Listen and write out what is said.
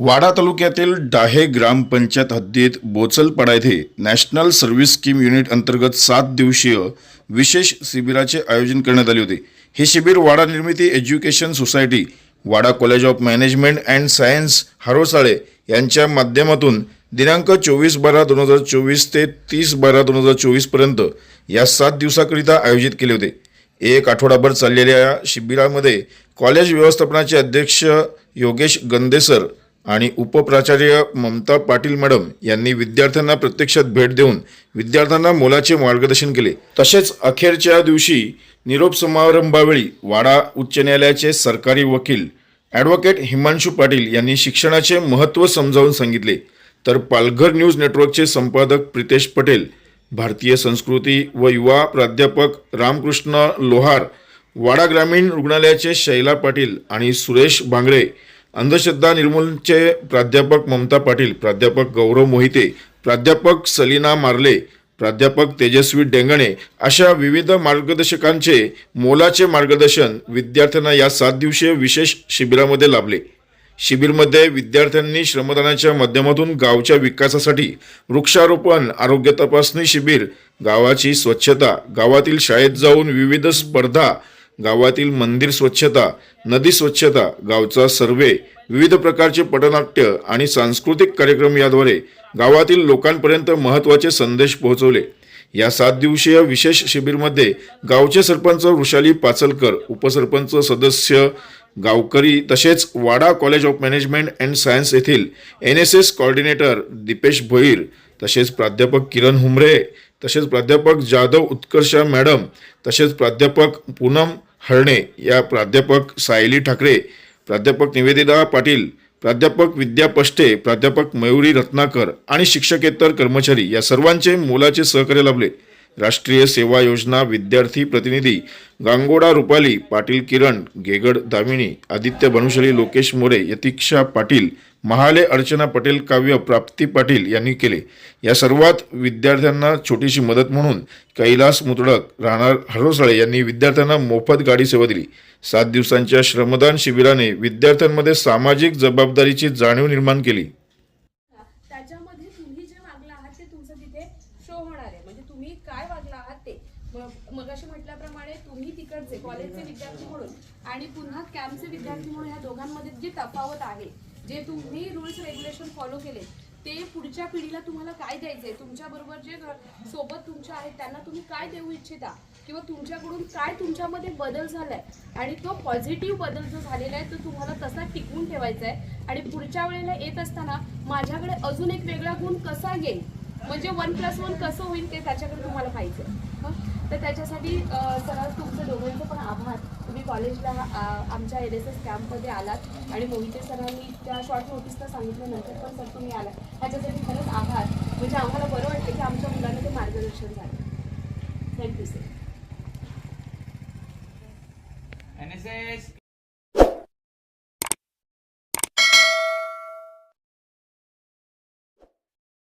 वाडा तालुक्यातील डाहे ग्रामपंचायत हद्दीत बोचलपाडा येथे नॅशनल सर्व्हिस स्कीम युनिट अंतर्गत सात दिवसीय विशेष शिबिराचे आयोजन करण्यात आले होते. हे शिबिर वाडा निर्मिती education society Wada college of management and science Harosale यांच्या माध्यमातून दिनांक चोवीस बारा दोन हजार चोवीस ते तीस बारा दोन हजार चोवीसपर्यंत या सात दिवसाकरिता आयोजित केले होते. एक आठवडाभर चाललेल्या या शिबिरामध्ये कॉलेज व्यवस्थापनाचे अध्यक्ष योगेश गंदेसर आणि उपप्राचार्य ममता पाटील मॅडम यांनी विद्यार्थ्यांना प्रत्यक्षात भेट देऊन विद्यार्थ्यांना मोलाचे मार्गदर्शन केले. तसेच अखेरच्या दिवशी निरोप समारंभावेळी वाडा उच्च न्यायालयाचे सरकारी वकील ॲडव्होकेट हिमांशू पाटील यांनी शिक्षणाचे महत्त्व समजावून सांगितले. तर पालघर न्यूज नेटवर्कचे संपादक प्रितेश पटेल भारतीय संस्कृती व युवा प्राध्यापक रामकृष्ण लोहार वाडा ग्रामीण रुग्णालयाचे शैला पाटील आणि सुरेश भांगरे अंधश्रद्धा निर्मूलनचे प्राध्यापक ममता पाटील प्राध्यापक गौरव मोहिते प्राध्यापक सलीना मार्ले प्राध्यापक तेजस्वी डेंगणे अशा विविध मार्गदर्शकांचे मोलाचे मार्गदर्शन विद्यार्थ्यांना या सात दिवसीय विशेष शिबिरामध्ये लाभले. शिबिरमध्ये विद्यार्थ्यांनी श्रमदानाच्या माध्यमातून गावच्या विकासासाठी वृक्षारोपण आरोग्य तपासणी शिबिर गावाची स्वच्छता गावातील शाळेत जाऊन विविध स्पर्धा गावातील मंदिर स्वच्छता नदी स्वच्छता गावचा सर्वे विविध प्रकारचे पटनाट्य आणि सांस्कृतिक कार्यक्रम याद्वारे गावातील लोकांपर्यंत महत्त्वाचे संदेश पोहोचवले. या सात दिवसीय विशेष शिबिरमध्ये गावचे सरपंच वृषाली पाचलकर उपसरपंच सदस्य गावकरी तसेच Wada college of management and science येथील N S S coordinator Deepesh Bhoir तसेच प्राध्यापक किरण हुमरे तसेच प्राध्यापक जाधव उत्कर्षा मॅडम तसेच प्राध्यापक पूनम हरणे या प्राध्यापक सायली ठाकरे प्राध्यापक निवेदिता पाटील प्राध्यापक विद्या पष्टे प्राध्यापक मयुरी रत्नाकर आणि शिक्षकेतर कर्मचारी या सर्वांचे मोलाचे सहकार्य लाभले. राष्ट्रीय सेवा योजना विद्यार्थी प्रतिनिधी गांगोडा रुपाली पाटील किरण गेगड दामिनी आदित्य भानुशाली लोकेश मोरे यतिक्षा पाटील महाले अर्चना पटेल काव्य प्राप्ती पाटील यांनी केले. या सर्वात विद्यार्थ्यांना छोटीशी मदत म्हणून कैलास मुतडक राहणार हरोसळे यांनी विद्यार्थ्यांना मोफत गाडी सेवा दिली. सात दिवसांच्या श्रमदान शिबिराने विद्यार्थ्यांमध्ये सामाजिक जबाबदारीची जाणीव निर्माण केली. त्याच्यामध्ये तुम्ही जे वागला आहात ते तुमचं तिथे शो होणार आहे. म्हणजे तुम्ही काय वागला आहात ते. मग मगाशी म्हटल्याप्रमाणे तुम्ही तिकडचे कॉलेजचे विद्यार्थी म्हणून आणि पुन्हा कॅम्पचे विद्यार्थी म्हणून ह्या दोघांमध्ये जी तफावत आहे जे तुम्ही रुल्स रेग्युलेशन फॉलो केले ते पुढच्या पिढीला तुम्हाला काय द्यायचं आहे तुमच्याबरोबर जे सोबत तुमच्या आहेत त्यांना तुम्ही काय देऊ इच्छिता? किंवा तुमच्याकडून काय तुमच्यामध्ये बदल झाला आहे आणि तो पॉझिटिव्ह बदल जो झालेला आहे तो तुम्हाला तसा टिकवून ठेवायचा आहे आणि पुढच्या वेळेला येत असताना माझ्याकडे अजून एक वेगळा गुण कसा येईल म्हणजे वन प्लस वन कसं होईल ते त्याच्याकडे तुम्हाला पाहिजे हं? तर त्याच्यासाठी सर तुमचं दोघांचं पण आभार. तुम्ही कॉलेजला आमच्या एन एस एस कॅम्पमध्ये आलात आणि मोहिते सरांनी त्या शॉर्ट नोटीसला सांगितल्यानंतर पण सर तुम्ही आलात. ह्याच्यासाठी खरंच आभार. म्हणजे आम्हाला बरं वाटतं की आमच्या मुलांना ते मार्गदर्शन झालं. Thank you sir NSS